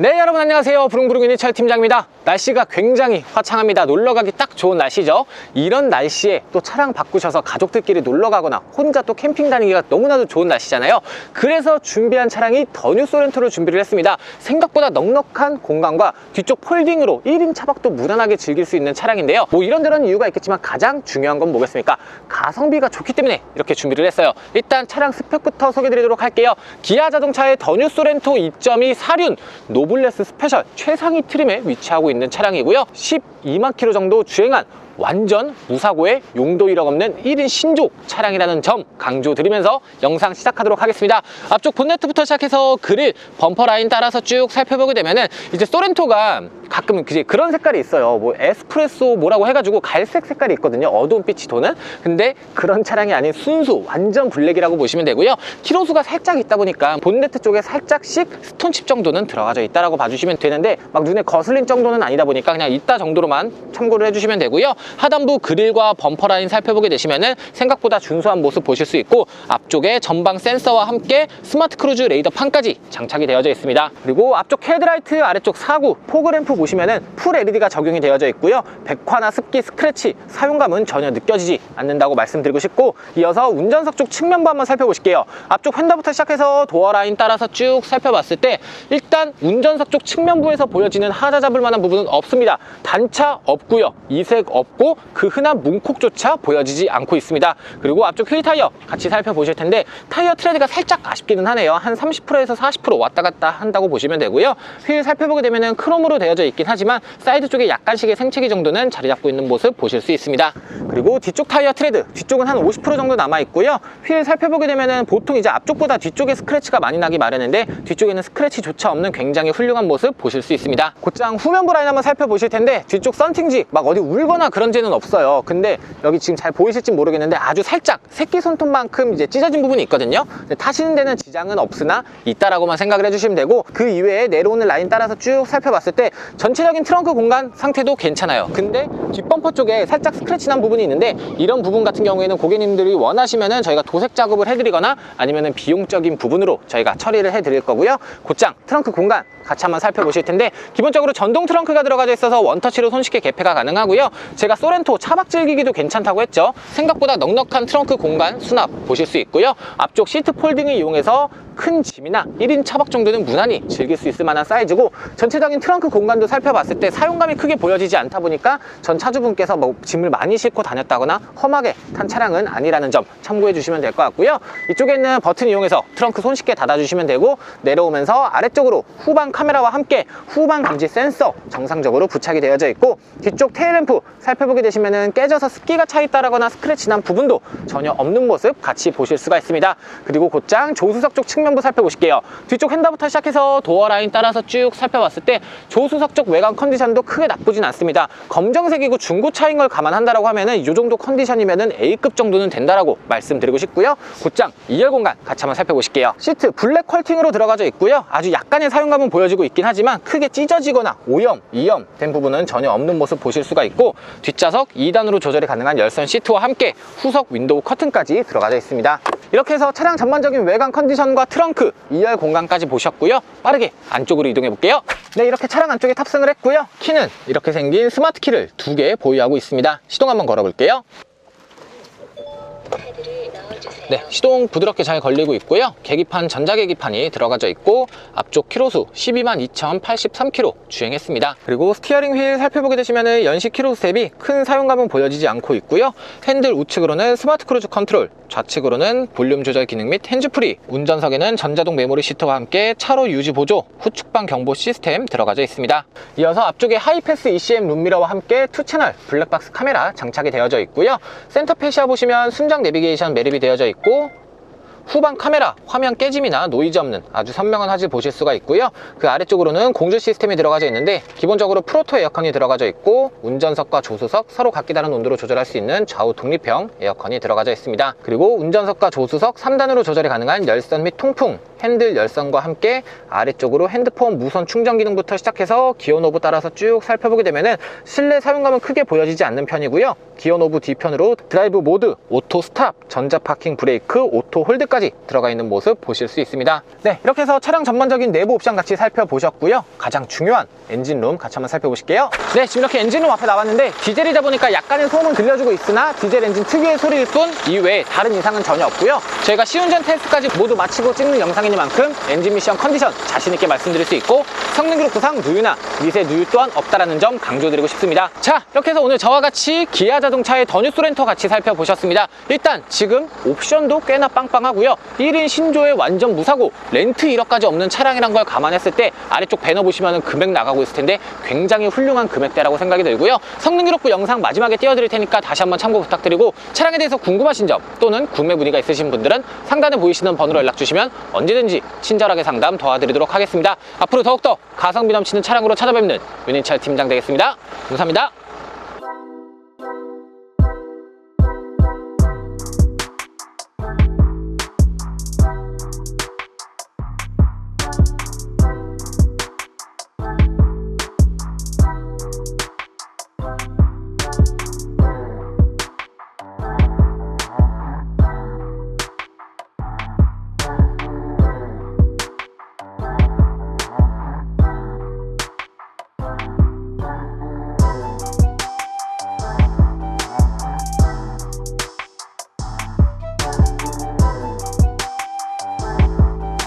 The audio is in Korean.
네 여러분 안녕하세요. 부릉부릉 이니 철 팀장입니다. 날씨가 굉장히 화창합니다. 놀러가기 딱 좋은 날씨죠. 이런 날씨에 또 차량 바꾸셔서 가족들끼리 놀러가거나 혼자 또 캠핑 다니기가 너무나도 좋은 날씨잖아요. 그래서 준비한 차량이 더뉴 소렌토를 준비를 했습니다. 생각보다 넉넉한 공간과 뒤쪽 폴딩으로 1인 차박도 무난하게 즐길 수 있는 차량인데요. 뭐 이런저런 이유가 있겠지만 가장 중요한 건 뭐겠습니까? 가성비가 좋기 때문에 이렇게 준비를 했어요. 일단 차량 스펙부터 소개해 드리도록 할게요. 기아 자동차의 더뉴 소렌토 2.2 사륜 노 블레스 스페셜 최상위 트림에 위치하고 있는 차량이고요. 12만 킬로 정도 주행한 완전 무사고의 용도 이력 없는 1인 신조 차량이라는 점 강조드리면서 영상 시작하도록 하겠습니다. 앞쪽 본네트부터 시작해서 그릴, 범퍼 라인 따라서 쭉 살펴보게 되면은 이제 소렌토가 가끔 이제 그런 색깔이 있어요. 뭐 에스프레소 뭐라고 해가지고 갈색 색깔이 있거든요. 어두운 빛이 도는. 근데 그런 차량이 아닌 순수 완전 블랙이라고 보시면 되고요. 키로수가 살짝 있다 보니까 본네트 쪽에 살짝씩 스톤칩 정도는 들어가져 있다라고 봐주시면 되는데 막 눈에 거슬린 정도는 아니다 보니까 그냥 있다 정도로만 참고를 해주시면 되고요. 하단부 그릴과 범퍼 라인 살펴보게 되시면은 생각보다 준수한 모습 보실 수 있고 앞쪽에 전방 센서와 함께 스마트 크루즈 레이더 판까지 장착이 되어져 있습니다. 그리고 앞쪽 헤드라이트 아래쪽 사구 포그램프 보시면은 풀 LED가 적용이 되어져 있고요. 백화나 습기, 스크래치 사용감은 전혀 느껴지지 않는다고 말씀드리고 싶고 이어서 운전석 쪽 측면부 한번 살펴보실게요. 앞쪽 휀더부터 시작해서 도어 라인 따라서 쭉 살펴봤을 때 일단 운전석 쪽 측면부에서 보여지는 하자 잡을 만한 부분은 없습니다. 단차 없고요. 이색 없고 그 흔한 문콕조차 보여지지 않고 있습니다. 그리고 앞쪽 휠 타이어 같이 살펴보실 텐데 타이어 트레드가 살짝 아쉽기는 하네요. 한 30%에서 40% 왔다 갔다 한다고 보시면 되고요. 휠 살펴보게 되면은 크롬으로 되어져 있긴 하지만 사이드 쪽에 약간씩의 생채기 정도는 자리 잡고 있는 모습 보실 수 있습니다. 그리고 뒤쪽 타이어 트레드 뒤쪽은 한 50% 정도 남아 있고요. 휠 살펴보게 되면은 보통 이제 앞쪽보다 뒤쪽에 스크래치가 많이 나기 마련인데 뒤쪽에는 스크래치조차 없는 굉장히 훌륭한 모습 보실 수 있습니다. 곧장 후면부 라인 한번 살펴보실 텐데 뒤쪽 썬팅지 막 어디 울거나 그런 죄는 없어요. 근데 여기 지금 잘 보이실지 모르겠는데 아주 살짝 새끼 손톱만큼 이제 찢어진 부분이 있거든요. 타시는 데는 지장은 없으나 있다라고만 생각을 해주시면 되고 그 이외에 내려오는 라인 따라서 쭉 살펴봤을 때 전체적인 트렁크 공간 상태도 괜찮아요. 근데 뒷범퍼 쪽에 살짝 스크래치 난 부분이 있는데 이런 부분 같은 경우에는 고객님들이 원하시면은 저희가 도색 작업을 해드리거나 아니면은 비용적인 부분으로 저희가 처리를 해드릴 거고요. 곧장 트렁크 공간 같이 한번 살펴보실 텐데 기본적으로 전동 트렁크가 들어가져 있어서 원터치로 손쉽게 개폐가 가능하고요. 제가 소렌토 차박 즐기기도 괜찮다고 했죠. 생각보다 넉넉한 트렁크 공간 수납 보실 수 있고요. 앞쪽 시트 폴딩을 이용해서 큰 짐이나 1인 차박 정도는 무난히 즐길 수 있을 만한 사이즈고 전체적인 트렁크 공간도 살펴봤을 때 사용감이 크게 보여지지 않다 보니까 전 차주분께서 뭐 짐을 많이 싣고 다녔다거나 험하게 탄 차량은 아니라는 점 참고해 주시면 될 것 같고요. 이쪽에 있는 버튼 이용해서 트렁크 손쉽게 닫아주시면 되고 내려오면서 아래쪽으로 후방 카메라와 함께 후방 감지 센서 정상적으로 부착이 되어져 있고 뒤쪽 테일램프 살펴보게 되시면은 깨져서 습기가 차 있다거나 스크래치 난 부분도 전혀 없는 모습 같이 보실 수가 있습니다. 그리고 곧장 조수석 쪽 측면 부 살펴보실게요. 뒤쪽 핸다부터 시작해서 도어 라인 따라서 쭉 살펴봤을 때 조수석 쪽 외관 컨디션도 크게 나쁘진 않습니다. 검정색이고 중고차인 걸 감안한다라고 하면은 이 정도 컨디션이면은 A급 정도는 된다라고 말씀드리고 싶고요. 곧장 2열 공간 같이 한번 살펴보실게요. 시트 블랙 컬팅으로 들어가져 있고요. 아주 약간의 사용감은 보여지고 있긴 하지만 크게 찢어지거나 오염, 이염 된 부분은 전혀 없는 모습 보실 수가 있고 뒷좌석 2단으로 조절이 가능한 열선 시트와 함께 후석 윈도우 커튼까지 들어가져 있습니다. 이렇게 해서 차량 전반적인 외관 컨디션과 트렁크 2열 공간까지 보셨고요. 빠르게 안쪽으로 이동해 볼게요. 네, 이렇게 차량 안쪽에 탑승을 했고요. 키는 이렇게 생긴 스마트 키를 두 개 보유하고 있습니다. 시동 한번 걸어 볼게요. 네, 시동 부드럽게 잘 걸리고 있고요. 계기판 전자계기판이 들어가져 있고 앞쪽 키로수 12만 2,083km 주행했습니다. 그리고 스티어링 휠 살펴보게 되시면 연식 키로수 대비 큰 사용감은 보여지지 않고 있고요. 핸들 우측으로는 스마트 크루즈 컨트롤, 좌측으로는 볼륨 조절 기능 및 핸즈프리, 운전석에는 전자동 메모리 시트와 함께 차로 유지 보조, 후측방 경보 시스템 들어가져 있습니다. 이어서 앞쪽에 하이패스 ECM 룸미러와 함께 투채널 블랙박스 카메라 장착이 되어져 있고요. 센터 페시아 보시면 순정 내비게이션 매립이 되어져 있고 후방 카메라, 화면 깨짐이나 노이즈 없는 아주 선명한 화질 보실 수가 있고요. 그 아래쪽으로는 공조 시스템이 들어가져 있는데 기본적으로 프로토 에어컨이 들어가져 있고 운전석과 조수석 서로 각기 다른 온도로 조절할 수 있는 좌우 독립형 에어컨이 들어가져 있습니다. 그리고 운전석과 조수석 3단으로 조절이 가능한 열선 및 통풍 핸들 열선과 함께 아래쪽으로 핸드폰 무선 충전 기능부터 시작해서 기어 노브 따라서 쭉 살펴보게 되면은 실내 사용감은 크게 보여지지 않는 편이고요. 기어 노브 뒤편으로 드라이브 모드, 오토 스탑, 전자 파킹 브레이크, 오토 홀드까지 들어가 있는 모습 보실 수 있습니다. 네, 이렇게 해서 차량 전반적인 내부 옵션 같이 살펴보셨고요. 가장 중요한 엔진룸 같이 한번 살펴보실게요. 네, 지금 이렇게 엔진룸 앞에 나왔는데 디젤이다 보니까 약간의 소음은 들려주고 있으나 디젤 엔진 특유의 소리일 뿐 이외에 다른 이상은 전혀 없고요. 저희가 시운전 테스트까지 모두 마치고 찍는 영상이 니만큼 엔진 미션 컨디션 자신 있게 말씀드릴 수 있고 성능 기록 구상 누유나 미세 누유 또한 없다라는 점 강조드리고 싶습니다. 자, 이렇게 해서 오늘 저와 같이 기아 자동차의 더 뉴스 렌터 같이 살펴보셨습니다. 일단 지금 옵션도 꽤나 빵빵하고요. 1인 신조에 완전 무사고 렌트 1억까지 없는 차량이란 걸 감안했을 때 아래쪽 배너 보시면 금액 나가고 있을 텐데 굉장히 훌륭한 금액대라고 생각이 들고요. 성능 기록부 영상 마지막에 띄워드릴 테니까 다시 한번 참고 부탁드리고 차량에 대해서 궁금하신 점 또는 구매 문의가 있으신 분들은 상단에 보이시는 번호로 연락 주시면 언제든지 친절하게 상담 도와드리도록 하겠습니다. 앞으로 더욱더 가성비 넘치는 차량으로 찾아뵙는 윤인철 팀장 되겠습니다. 감사합니다.